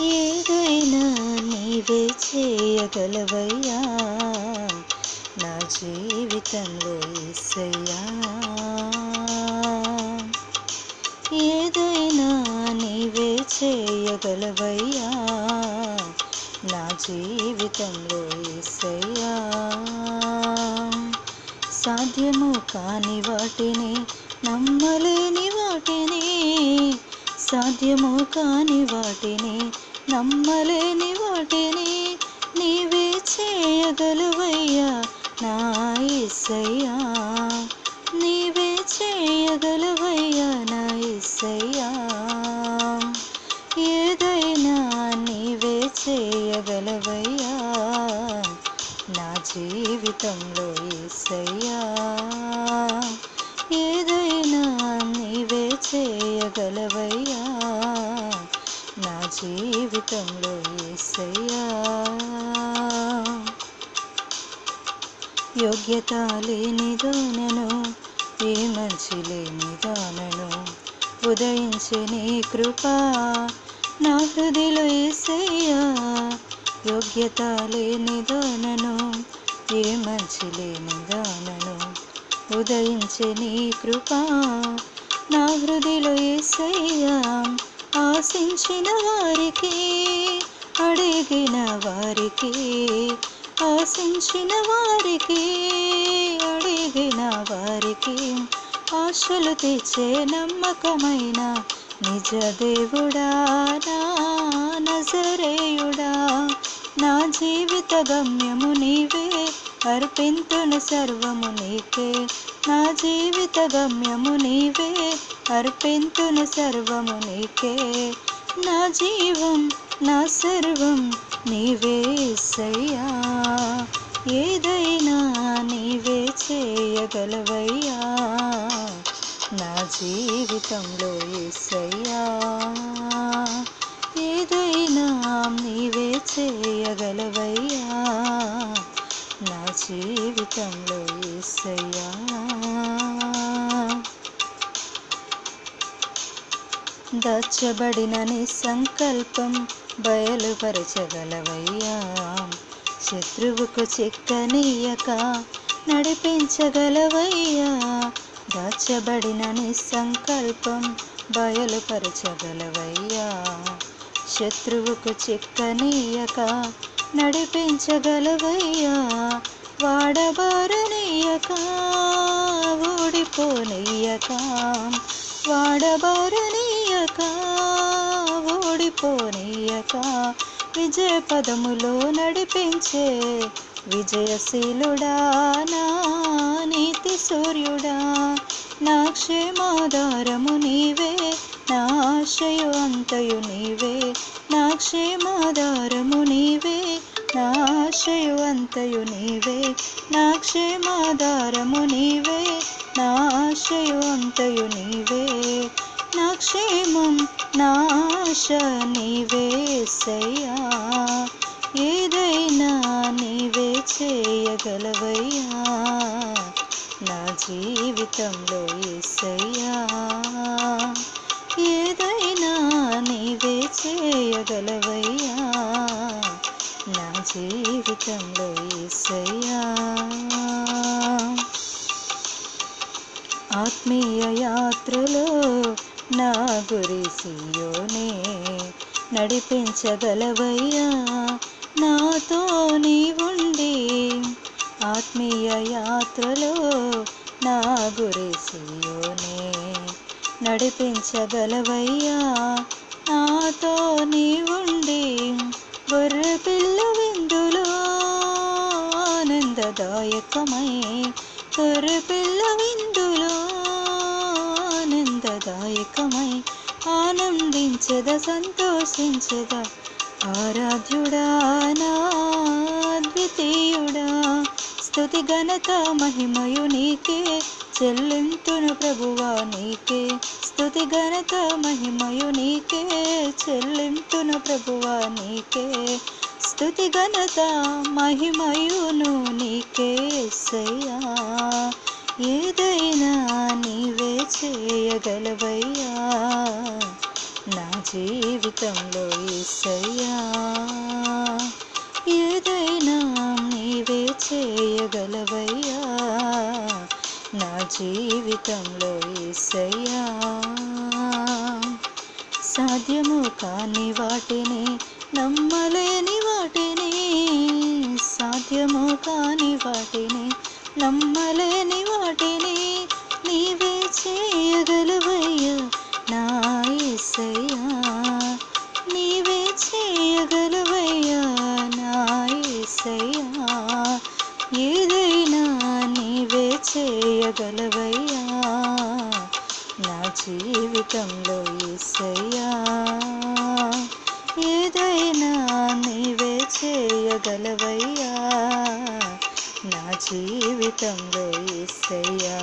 ఏదైనా నీవే చేయగలవయ్యా. నా జీవితంలో ఇసయ్యా ఏదైనా నీవే చేయగలవయ్యా. నా జీవితంలో ఇసయ్యా సాధ్యము కాని వాటిని నమ్మలేని వాటిని సాధ్యము కాని వాటిని నమ్మలేని వాటిని నీవే చేయగలవయ్యా నా ఇసయ్యా నీవే చేయగలవయ్యా నా ఇసయ్యా ఏదైనా నీవే చేయగలవయ్యా నా జీవితంలో ఏసయ్యా. యోగ్యత లేనిదానను ఏ మంచి లేనిదానను ఉదయించే నీ కృప నా హృదిలో ఏసయ్యా. యోగ్యత లేనిదానను ఏ మంచి లేనిదానను ఉదయించే నీ కృప నా హృదిలో ఏసయ్యా. ఆశించిన వారికి అడిగిన వారికి ఆశించిన వారికి అడిగిన వారికి ఆశలు తెచ్చే నమ్మకమైన నిజ దేవుడా నా నజరేయుడా. నా జీవిత గమ్యము నీవే అర్పింతును సర్వము నీకే. నా జీవిత గమ్యము నీవే అర్పింతును సర్వము నీకే. నా జీవం నా సర్వం నీవే సయ్యా ఏదైనా నీవే చేయగలవయ్యా. నా జీవితంలో ఏసయ్యా ఏదైనా నీవే చేయగలవయ్యా. నా జీవితంలో ఏసయ్యా దాచబడిన నీ సంకల్పం బయలుపరచగలవయ్యా. శత్రువుకు చిక్కనీయక నడిపించగలవయ్యా. దాచబడిన నీ సంకల్పం బయలుపరచగలవయ్యా. శత్రువుకు చిక్కనీయక నడిపించగలవయ్యా. వాడబారనీయక ఓడిపోనీయక వాడబారనీయక ఓడిపోనీయక విజయ పదములో నడిపించే విజయశీలుడా నా నీతి సూర్యుడా నా క్షేమాధారము నీవే నా ఆశయు అంతయు నీవే నా క్షేమాధారము నీవే నా ఆశయు అంతయు నీవే నా క్షేమాధారము నీవే నా ఆశయు అంతయు నీవే. క్షేమం నా ఆశ ఏదైనా నీవే చేయగలవయ్యా. నా జీవితంలో ఏసయ్యా. ఏదైనా నీవే చేయగలవయ్యా. నా జీవితంలో ఏసయ్యా. ఆత్మీయ యాత్రలో నా గురి సియోనే నడిపించగలవయ్యా. నాతో నీ ఉండి ఆత్మీయ యాత్రలో నా గురి సియోనే నడిపించగలవయ్యా. నాతో నీ ఉండి గొర్రె పిల్ల విందులో ఆనందదాయకమై గొర్రె పిల్ల విందులో ఆనందదాయకమై ఆనందించద సంతోషించద. ఆరాధ్యుడా నా ద్వితీయుడా స్తుతి ఘనత మహిమయు నీకే చెల్లింతును ప్రభువా నీకే. స్తుతి ఘనత మహిమయు నీకే చెల్లింతును ప్రభువా నీకే. స్తుతి ఘనత మహిమయును నీకే సయ్యా. చేయగలవయ్యా? నా జీవితంలో ఏసయ్యా ఏదైనా నీవే చేయగలవయ్యా? నా జీవితంలో ఏసయ్యా సాధ్యము కాని వాటిని నమ్మలేని వాటిని సాధ్యము కాని వాటిని నమ్మలేని వాటిని నీవే చేయగలవయ్యా చేయగలవయ్యా నా జీవితంలో యేసయ్యా ఏదైనా నీవే చేయగలవయ్యా నా జీవితంలో యేసయ్యా